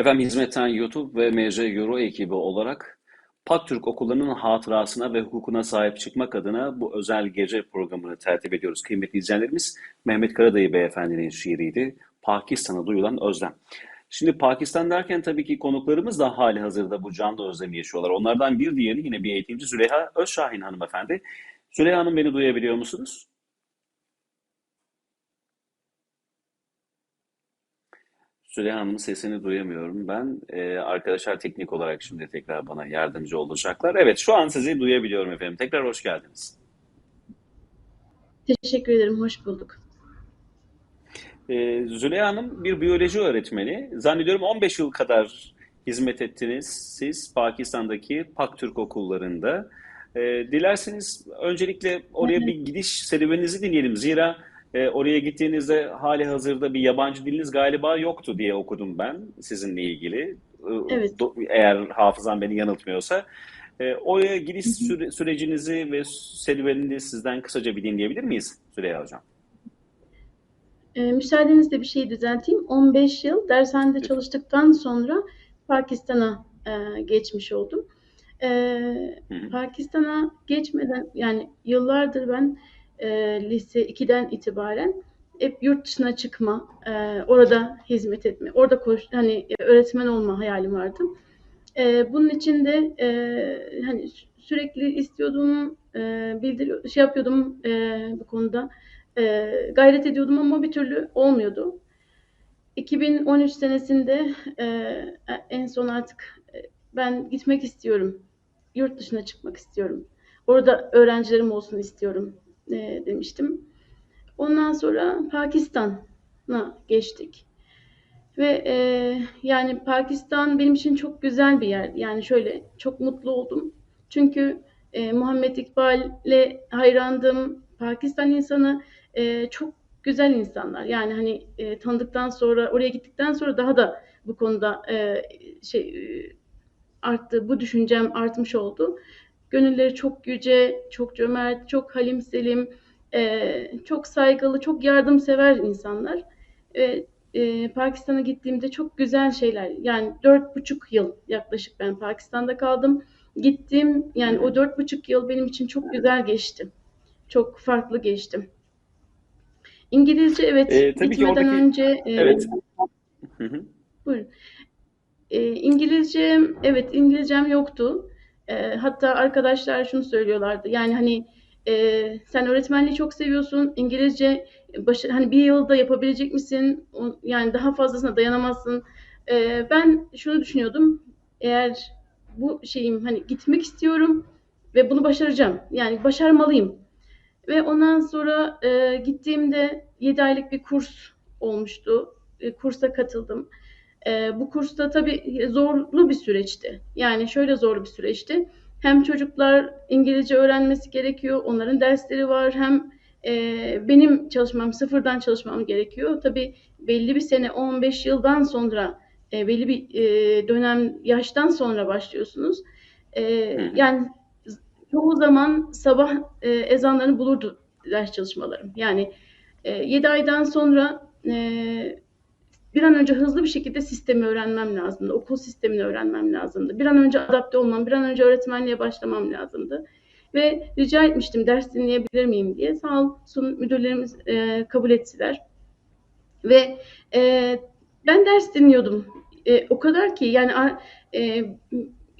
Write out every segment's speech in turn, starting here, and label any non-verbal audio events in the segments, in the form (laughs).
Efendim hizmetten YouTube ve MC Euro ekibi olarak PAK okullarının hatırasına ve hukukuna sahip çıkmak adına bu özel gece programını tertip ediyoruz. Kıymetli izleyenlerimiz Mehmet Karadayı Beyefendinin şiiriydi. Pakistan'a duyulan özlem. Şimdi Pakistan derken tabii ki konuklarımız da hali hazırda bu canlı özlemi yaşıyorlar. Onlardan bir diğeri yine bir eğitimci Züleyha Özşahin hanımefendi. Züleyha Hanım beni duyabiliyor musunuz? Züleyha Hanım'ın sesini duyamıyorum ben. Ee, arkadaşlar teknik olarak şimdi tekrar bana yardımcı olacaklar. Evet şu an sizi duyabiliyorum efendim. Tekrar hoş geldiniz. Teşekkür ederim, hoş bulduk. Ee, Züleyha Hanım bir biyoloji öğretmeni. Zannediyorum 15 yıl kadar hizmet ettiniz siz Pakistan'daki Pak Türk okullarında. Ee, dilerseniz öncelikle oraya bir gidiş serüveninizi dinleyelim. Zira e, oraya gittiğinizde hali hazırda bir yabancı diliniz galiba yoktu diye okudum ben sizinle ilgili. Ee, Evet. do- Eğer hafızam beni yanıltmıyorsa. Ee, oraya gidiş süre- sürecinizi ve serüvenini sizden kısaca bir dinleyebilir miyiz Züleyha Hocam? Ee, müsaadenizle bir şey düzelteyim. 15 yıl dershanede Lütfen. çalıştıktan sonra Pakistan'a e, geçmiş oldum. Hı. Pakistan'a geçmeden yani yıllardır ben e, lise 2'den itibaren hep yurt dışına çıkma, e, orada hizmet etme, orada koş, hani e, öğretmen olma hayalim vardı. E, bunun için de e, hani sü- sürekli istiyordum, e, bildir şey yapıyordum e, bu konuda. E, gayret ediyordum ama bir türlü olmuyordu. 2013 senesinde e, en son artık e, ben gitmek istiyorum. Yurt dışına çıkmak istiyorum. Orada öğrencilerim olsun istiyorum e, demiştim. Ondan sonra Pakistan'a geçtik. Ve e, yani Pakistan benim için çok güzel bir yer. Yani şöyle çok mutlu oldum. Çünkü e, Muhammed İkbal'le hayrandım. Pakistan insanı e, çok güzel insanlar. Yani hani e, tanıdıktan sonra oraya gittikten sonra daha da bu konuda e, şey e, arttı. Bu düşüncem artmış oldu. Gönülleri çok yüce, çok cömert, çok halim selim, e, çok saygılı, çok yardımsever insanlar. E, e, Pakistan'a gittiğimde çok güzel şeyler. Yani dört buçuk yıl yaklaşık ben Pakistan'da kaldım. Gittim yani o dört buçuk yıl benim için çok güzel geçti. Çok farklı geçti. İngilizce evet Ee, tabii ki gitmeden oradaki önce e, evet. Hı hı. buyurun. E, İngilizce evet İngilizcem yoktu. E, hatta arkadaşlar şunu söylüyorlardı. Yani hani e, sen öğretmenliği çok seviyorsun. İngilizce başı, hani bir yılda yapabilecek misin? Yani daha fazlasına dayanamazsın. E, ben şunu düşünüyordum. Eğer bu şeyim hani gitmek istiyorum ve bunu başaracağım. Yani başarmalıyım. Ve ondan sonra e, gittiğimde 7 aylık bir kurs olmuştu. E, kursa katıldım. E, bu kursta tabii zorlu bir süreçti. Yani şöyle zorlu bir süreçti. Hem çocuklar İngilizce öğrenmesi gerekiyor, onların dersleri var. Hem e, benim çalışmam, sıfırdan çalışmam gerekiyor. Tabii belli bir sene, 15 yıldan sonra, e, belli bir e, dönem, yaştan sonra başlıyorsunuz. E, yani çoğu zaman sabah e, ezanlarını bulurdu ders çalışmalarım. Yani e, 7 aydan sonra e, bir an önce hızlı bir şekilde sistemi öğrenmem lazımdı. Okul sistemini öğrenmem lazımdı. Bir an önce adapte olmam, bir an önce öğretmenliğe başlamam lazımdı. Ve rica etmiştim ders dinleyebilir miyim diye. Sağ olsun müdürlerimiz e, kabul ettiler. Ve e, ben ders dinliyordum. E, o kadar ki yani e,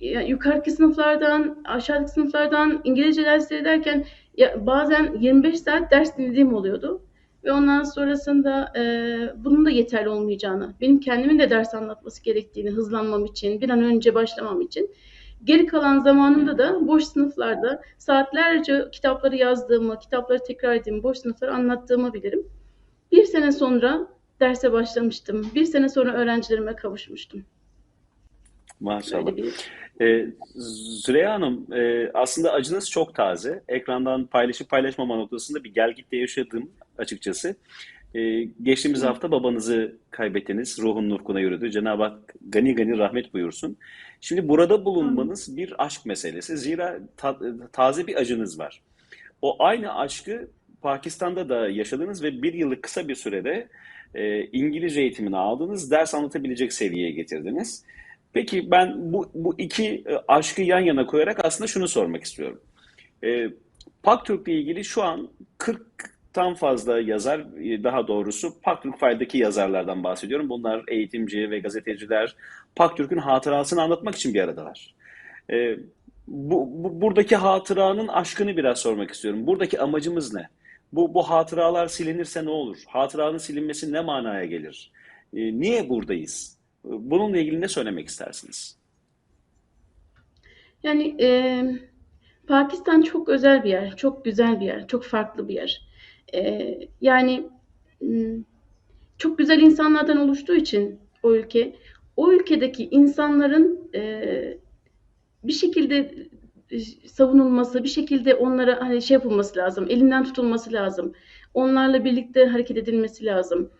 ya yukarıki sınıflardan, aşağıdaki sınıflardan İngilizce dersleri derken ya bazen 25 saat ders dinlediğim oluyordu. Ve ondan sonrasında e, bunun da yeterli olmayacağını, benim kendimin de ders anlatması gerektiğini hızlanmam için, bir an önce başlamam için geri kalan zamanımda da boş sınıflarda saatlerce kitapları yazdığımı, kitapları tekrar ettiğimi, boş sınıfları anlattığımı bilirim. Bir sene sonra derse başlamıştım. Bir sene sonra öğrencilerime kavuşmuştum. Maşallah. Bir Ee, Züleyha Hanım, e, aslında acınız çok taze. Ekrandan paylaşıp paylaşmama noktasında bir gelgitle yaşadım açıkçası. Ee, geçtiğimiz hafta babanızı kaybettiniz. Ruhun nurkuna yürüdü. Cenab-ı Hak gani gani rahmet buyursun. Şimdi burada bulunmanız bir aşk meselesi. Zira ta- taze bir acınız var. O aynı aşkı Pakistan'da da yaşadınız ve bir yıllık kısa bir sürede e, İngilizce eğitimini aldınız, ders anlatabilecek seviyeye getirdiniz. Peki ben bu, bu iki e, aşkı yan yana koyarak aslında şunu sormak istiyorum. E, PakTürk'le ilgili şu an 40'tan fazla yazar, e, daha doğrusu PakTürk File'daki yazarlardan bahsediyorum. Bunlar eğitimci ve gazeteciler PakTürk'ün hatırasını anlatmak için bir aradalar. E, bu, bu- buradaki hatıranın aşkını biraz sormak istiyorum. Buradaki amacımız ne? Bu, bu hatıralar silinirse ne olur? Hatıranın silinmesi ne manaya gelir? E, niye buradayız? Bununla ilgili ne söylemek istersiniz? Yani e, Pakistan çok özel bir yer, çok güzel bir yer, çok farklı bir yer. E, yani çok güzel insanlardan oluştuğu için o ülke, o ülkedeki insanların e, bir şekilde e, savunulması, bir şekilde onlara hani şey yapılması lazım, elinden tutulması lazım. Onlarla birlikte hareket edilmesi lazım.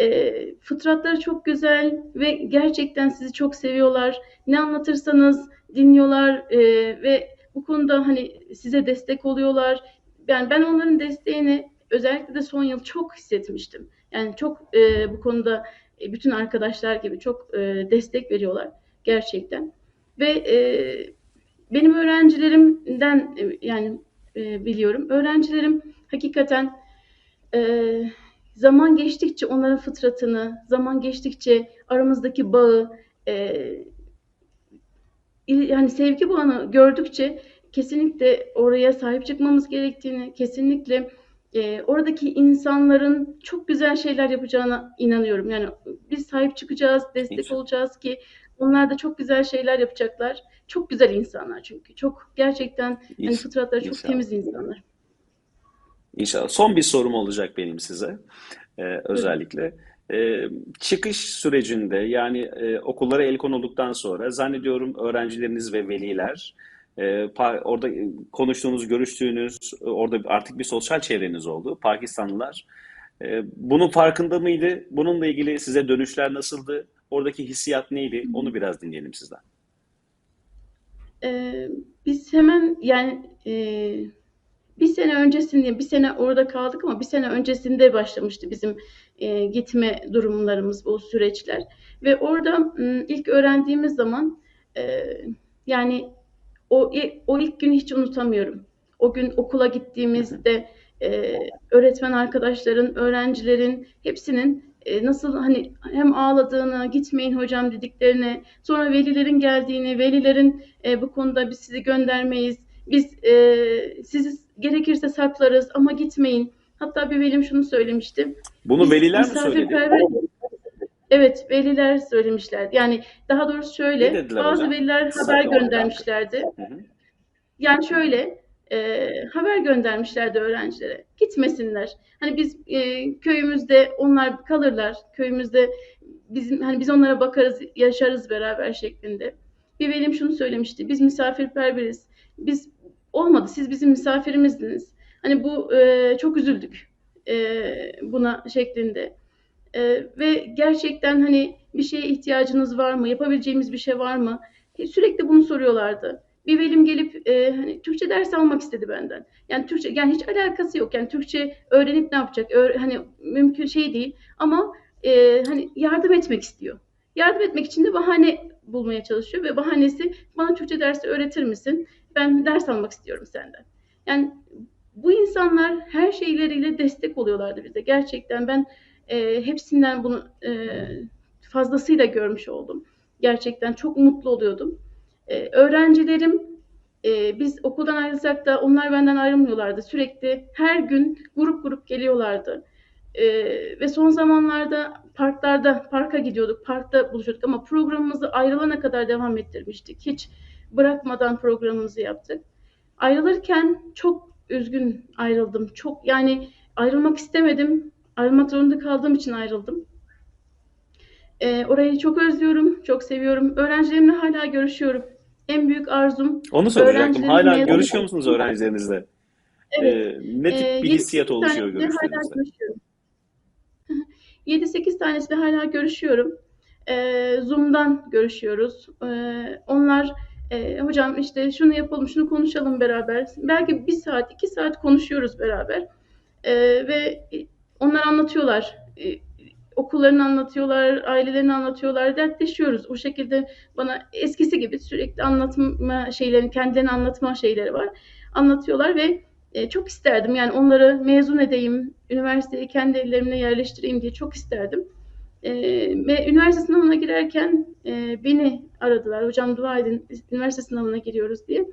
E, fıtratları çok güzel ve gerçekten sizi çok seviyorlar. Ne anlatırsanız dinliyorlar e, ve bu konuda hani size destek oluyorlar. Yani ben onların desteğini özellikle de son yıl çok hissetmiştim. Yani çok e, bu konuda e, bütün arkadaşlar gibi çok e, destek veriyorlar gerçekten. Ve e, benim öğrencilerimden e, yani e, biliyorum. Öğrencilerim hakikaten e, zaman geçtikçe onların fıtratını, zaman geçtikçe aramızdaki bağı, e, yani sevgi bağını gördükçe kesinlikle oraya sahip çıkmamız gerektiğini, kesinlikle e, oradaki insanların çok güzel şeyler yapacağına inanıyorum. Yani biz sahip çıkacağız, destek İnşallah. olacağız ki onlar da çok güzel şeyler yapacaklar. Çok güzel insanlar çünkü. Çok gerçekten hani İnş- fıtratları çok İnşallah. temiz insanlar. İnşallah. Son bir sorum olacak benim size. Ee, özellikle. Ee, çıkış sürecinde yani e, okullara el konulduktan sonra zannediyorum öğrencileriniz ve veliler e, orada konuştuğunuz, görüştüğünüz, orada artık bir sosyal çevreniz oldu. Pakistanlılar. E, bunun farkında mıydı? Bununla ilgili size dönüşler nasıldı? Oradaki hissiyat neydi? Onu biraz dinleyelim sizden. Ee, biz hemen yani e, bir sene öncesinde bir sene orada kaldık ama bir sene öncesinde başlamıştı bizim e, gitme durumlarımız bu süreçler ve orada m, ilk öğrendiğimiz zaman e, yani o o ilk günü hiç unutamıyorum. O gün okula gittiğimizde e, öğretmen arkadaşların, öğrencilerin hepsinin e, nasıl hani hem ağladığını, gitmeyin hocam dediklerini, sonra velilerin geldiğini, velilerin e, bu konuda biz sizi göndermeyiz, biz e, sizi gerekirse saklarız ama gitmeyin. Hatta bir velim şunu söylemişti. Bunu Biz veliler mi söyledi? Evet, veliler söylemişler. Yani daha doğrusu şöyle, bazı hocam? veliler haber göndermişlerdi. Hı hı. Yani şöyle, e, haber göndermişlerdi öğrencilere. Gitmesinler. Hani biz e, köyümüzde onlar kalırlar. Köyümüzde bizim hani biz onlara bakarız, yaşarız beraber şeklinde. Bir velim şunu söylemişti. Biz misafirperveriz. Biz olmadı. Siz bizim misafirimizdiniz. Hani bu e, çok üzüldük e, buna şeklinde. Ee, ve gerçekten hani bir şeye ihtiyacınız var mı? Yapabileceğimiz bir şey var mı? E, Sürekli bunu soruyorlardı. Bir velim gelip e, hani Türkçe ders almak istedi benden. Yani Türkçe yani hiç alakası yok. Yani Türkçe öğrenip ne yapacak? Öğ- hani mümkün şey değil. Ama e, hani yardım etmek istiyor. Yardım etmek için de bahane bulmaya çalışıyor ve bahanesi bana Türkçe dersi öğretir misin? Ben ders almak istiyorum senden. Yani bu insanlar her şeyleriyle destek oluyorlardı bize. Gerçekten ben e, hepsinden bunu e, fazlasıyla görmüş oldum. Gerçekten çok mutlu oluyordum. E, öğrencilerim e, biz okuldan ayrılsak da onlar benden ayrılmıyorlardı. Sürekli her gün grup grup geliyorlardı. E, ve son zamanlarda parklarda, parka gidiyorduk, parkta buluşuyorduk ama programımızı ayrılana kadar devam ettirmiştik. Hiç bırakmadan programımızı yaptık. Ayrılırken çok üzgün ayrıldım. Çok yani ayrılmak istemedim. Ayrılmak zorunda kaldığım için ayrıldım. Ee, orayı çok özlüyorum, çok seviyorum. Öğrencilerimle hala görüşüyorum. En büyük arzum Onu soracaktım. Hala görüşüyor musunuz öğrencilerinizle? Evet. Ee, ne tip Ee, bir 7-8 hissiyat oluşuyor görüşlerinizde? görüşüyorum. (laughs) 7-8 tanesiyle hala görüşüyorum. Ee, Zoom'dan görüşüyoruz. Ee, onlar e, hocam işte şunu yapalım, şunu konuşalım beraber. Belki bir saat, iki saat konuşuyoruz beraber. Ee, ve onlar anlatıyorlar. Ee, okullarını anlatıyorlar, ailelerini anlatıyorlar, dertleşiyoruz. O şekilde bana eskisi gibi sürekli anlatma şeylerini, kendilerini anlatma şeyleri var. Anlatıyorlar ve e, çok isterdim yani onları mezun edeyim, üniversiteyi kendi ellerimle yerleştireyim diye çok isterdim. E, ve üniversite sınavına girerken e, beni aradılar. Hocam dua edin, üniversite sınavına giriyoruz diye.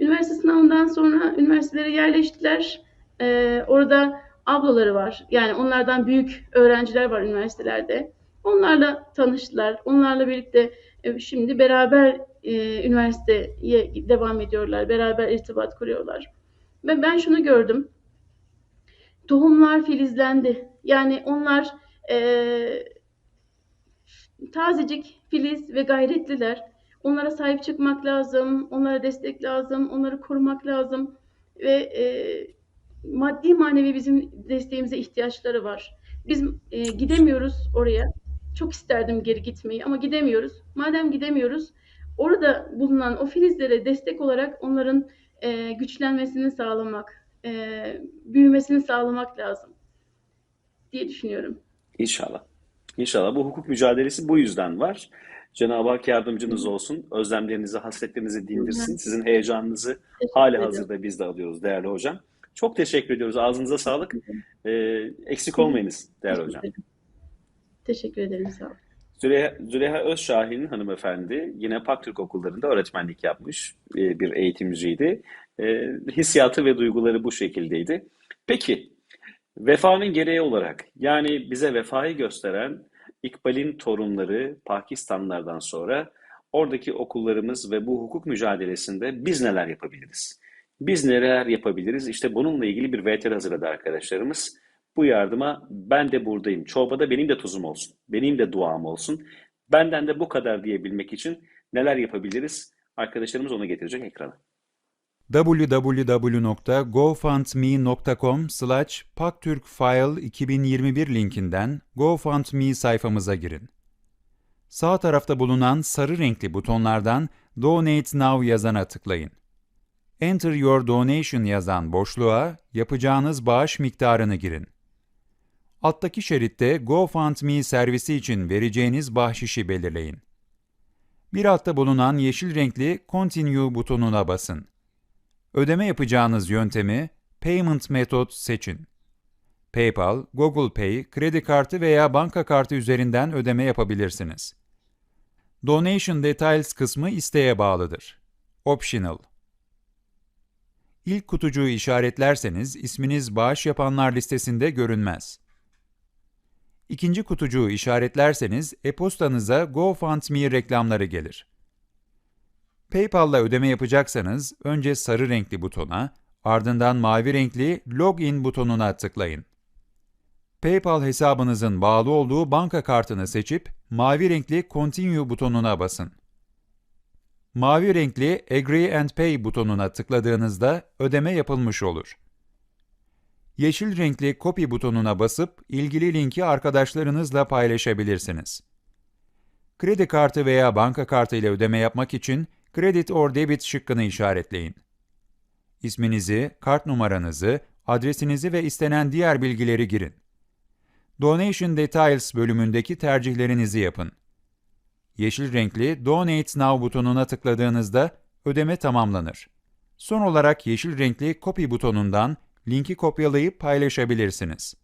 Üniversite sınavından sonra üniversitelere yerleştiler. E, orada ablaları var. Yani onlardan büyük öğrenciler var üniversitelerde. Onlarla tanıştılar. Onlarla birlikte e, şimdi beraber e, üniversiteye devam ediyorlar. Beraber irtibat kuruyorlar. Ve ben şunu gördüm. Tohumlar filizlendi. Yani onlar e, tazecik filiz ve gayretliler. Onlara sahip çıkmak lazım, onlara destek lazım, onları korumak lazım ve e, maddi manevi bizim desteğimize ihtiyaçları var. Biz e, gidemiyoruz oraya. Çok isterdim geri gitmeyi ama gidemiyoruz. Madem gidemiyoruz, orada bulunan o filizlere destek olarak onların e, güçlenmesini sağlamak, e, büyümesini sağlamak lazım diye düşünüyorum. İnşallah. İnşallah bu hukuk mücadelesi bu yüzden var. Cenab-ı Hak yardımcınız olsun. Özlemlerinizi, hasretlerinizi dindirsin. Sizin heyecanınızı hali hazırda biz de alıyoruz değerli hocam. Çok teşekkür ediyoruz. Ağzınıza sağlık. Ee, eksik olmayınız değerli hocam. Teşekkür ederim. Sağ olun. Züleyha, Züleyha Özşahin hanımefendi yine Paktürk okullarında öğretmenlik yapmış e, bir eğitimciydi. E, hissiyatı ve duyguları bu şekildeydi. Peki, vefanın gereği olarak yani bize vefayı gösteren İkbal'in torunları Pakistanlılardan sonra oradaki okullarımız ve bu hukuk mücadelesinde biz neler yapabiliriz? Biz neler yapabiliriz? İşte bununla ilgili bir VTR hazırladı arkadaşlarımız. Bu yardıma ben de buradayım. Çorbada benim de tuzum olsun. Benim de duam olsun. Benden de bu kadar diyebilmek için neler yapabiliriz? Arkadaşlarımız onu getirecek ekrana. www.gofundme.com slash paktürkfile 2021 linkinden GoFundMe sayfamıza girin. Sağ tarafta bulunan sarı renkli butonlardan Donate Now yazana tıklayın. Enter Your Donation yazan boşluğa yapacağınız bağış miktarını girin. Alttaki şeritte GoFundMe servisi için vereceğiniz bahşişi belirleyin. Bir altta bulunan yeşil renkli Continue butonuna basın. Ödeme yapacağınız yöntemi Payment Method seçin. PayPal, Google Pay, kredi kartı veya banka kartı üzerinden ödeme yapabilirsiniz. Donation Details kısmı isteğe bağlıdır. Optional. İlk kutucuğu işaretlerseniz isminiz bağış yapanlar listesinde görünmez. İkinci kutucuğu işaretlerseniz e-postanıza GoFundMe reklamları gelir. PayPal'la ödeme yapacaksanız önce sarı renkli butona, ardından mavi renkli Login butonuna tıklayın. PayPal hesabınızın bağlı olduğu banka kartını seçip mavi renkli Continue butonuna basın. Mavi renkli Agree and Pay butonuna tıkladığınızda ödeme yapılmış olur. Yeşil renkli Copy butonuna basıp ilgili linki arkadaşlarınızla paylaşabilirsiniz. Kredi kartı veya banka kartı ile ödeme yapmak için Credit or Debit şıkkını işaretleyin. İsminizi, kart numaranızı, adresinizi ve istenen diğer bilgileri girin. Donation Details bölümündeki tercihlerinizi yapın. Yeşil renkli Donate Now butonuna tıkladığınızda ödeme tamamlanır. Son olarak yeşil renkli Copy butonundan linki kopyalayıp paylaşabilirsiniz.